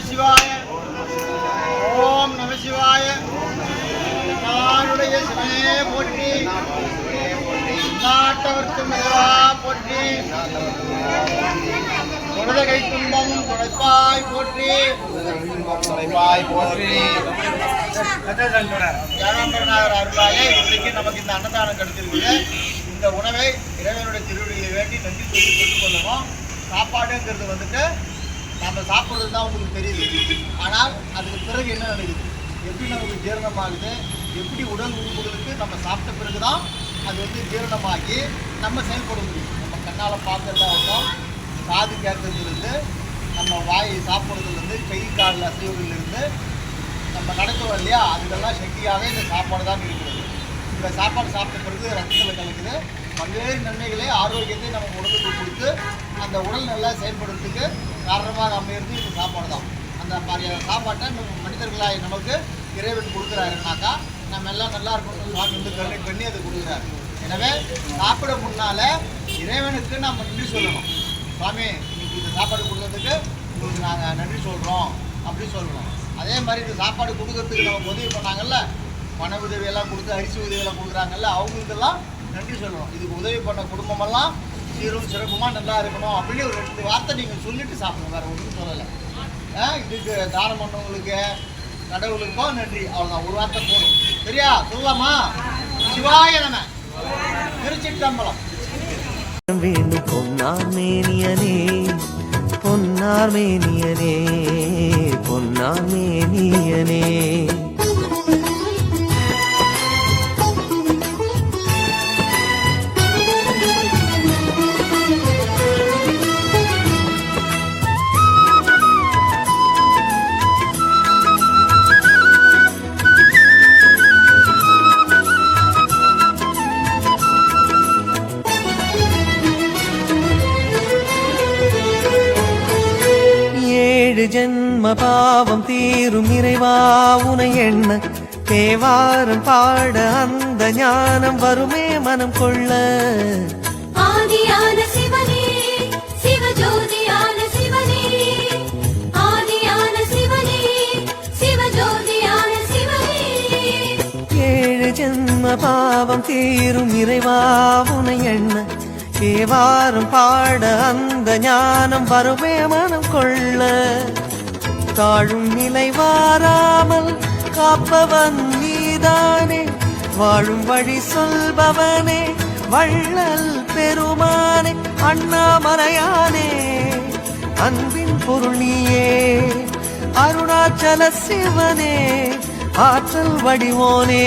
சிவாய ஓம் நம சிவாய நாளுடைய சிவனே போற்றி. நாட்டவர்க்கும் போற்றி. குழந்தை துன்பம் குழைப்பாய் போற்றி. தொலைவாய் போற்றி ஏழாம்பரநாதர் அருளாலே இன்றைக்கு நமக்கு இந்த அன்னதானம் கிடைச்சிருக்குது. இந்த உணவை இறைவனுடைய திருவிழியை வேண்டி நன்றி சொல்லி பெற்றுக்கொள்ளணும் சாப்பாடுங்கிறது வந்துட்டு நம்ம சாப்பிட்றது தான் உங்களுக்கு தெரியுது. ஆனால் அதுக்கு பிறகு என்ன நடக்குது? எப்படி நமக்கு ஜீரணமாகுது? எப்படி உடல் உறுப்புகளுக்கு நம்ம சாப்பிட்ட பிறகு தான் அது வந்து ஜீரணமாகி நம்ம செயல்பட முடியும். நம்ம கண்ணால் பார்க்கறதாகட்டும் காது கேட்கறதுலேருந்து நம்ம வாய் சாப்பிட்றதுலேருந்து கை காலில் அசைவுகளிலிருந்து நம்ம நடக்கிறோம் இல்லையா? அதுக்கெல்லாம் சக்தியாகவே இந்த சாப்பாடு தான் இருக்கிறது. இந்த சாப்பாடு சாப்பிட்ட பிறகு ரத்தத்தில் கலக்குது. பல்வேறு நன்மைகளை ஆரோக்கியத்தை நம்ம உடலுக்கு கொடுத்து அந்த உடல் நல்லா செயல்படுறதுக்கு காரணமாக அமையிறது இந்த சாப்பாடு தான் அந்த மாதிரியான சாப்பாட்டை நம்ம மனிதர்களாக நமக்கு இறைவன் கொடுக்குறாருனாக்கா நம்ம எல்லாம் நல்லா இருக்கணும். சுவாமி வந்து கண்ணி பண்ணி அதை கொடுக்குறாரு. எனவே சாப்பிட முன்னால இறைவனுக்கு நம்ம நன்றி சொல்லணும். சுவாமி இன்னைக்கு இந்த சாப்பாடு கொடுக்கறதுக்கு உங்களுக்கு நாங்கள் நன்றி சொல்கிறோம் அப்படின்னு சொல்லணும். அதே மாதிரி இந்த சாப்பாடு கொடுக்கறதுக்கு நமக்கு உதவி பண்ணாங்கல்ல பண உதவியெல்லாம் கொடுத்து அரிசி உதவியெல்லாம் கொடுக்குறாங்கல்ல அவங்களுக்கெல்லாம் நன்றி சொல்லணும். இதுக்கு உதவி பண்ண குடும்பமெல்லாம் சீரும் சிறப்புமாக நல்லா இருக்கணும் அப்படின்னு ஒரு ரெண்டு வார்த்தை நீங்கள் சொல்லிட்டு சாப்பிடுங்க. வேறு ஒன்றும் சொல்லலை. ஆ, இதுக்கு தானம் பண்ணவங்களுக்கு கடவுளுக்கோ நன்றி. அவ்வளோதான் ஒரு வார்த்தை போதும். சரியா? சொல்லலாமா சிவாய நம்ம திருச்சிட்டம்பலம் வேண்டும் பொன்னார்மேனியனே பொன்னார்மேனியனே பொன்னார்மேனியனே ஏழு ஜென்ம பாவம் தீரும் இறைவா உனை எண்ண. தேவாரம் பாட அந்த ஞானம் வருமே மனம் கொள்ள. ஆதியான சிவனே சிவஜோதியான சிவனே. ஆதியான சிவனே சிவஜோதியான சிவனே. ஏழு ஜென்ம பாவம் தீரும் இறைவா உனை எண்ண. தேவாரம் பாட அந்த ஞானம் வருமே மனம் கொள்ள. தாழும் நிலை வாராமல் காப்பவன் நீதானே. வாழும் வழி சொல்பவனே வள்ளல் பெருமானே அண்ணாமலையானே. அன்பின் பொருள் நீயே அருணாச்சல சிவனே ஆற்றல் வடிவோனே.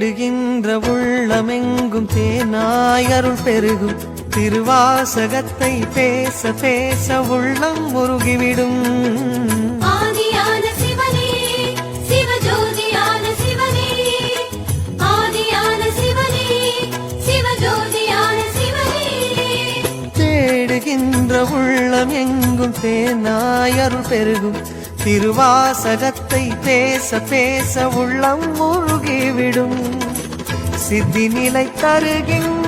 தேடுகின்ற உள்ளமெங்கும் தேனாய் அருள் பெருகும். திருவாசகத்தை பேச பேச உள்ளம் முருகிவிடும் தேடுகின்ற உள்ளம் எங்கும் தேனாய் அருள் பெருகும். திருவாசகத்தை பேச பேச உள்ளம் முழுகிவிடும். சித்தி நிலை தருகின்ற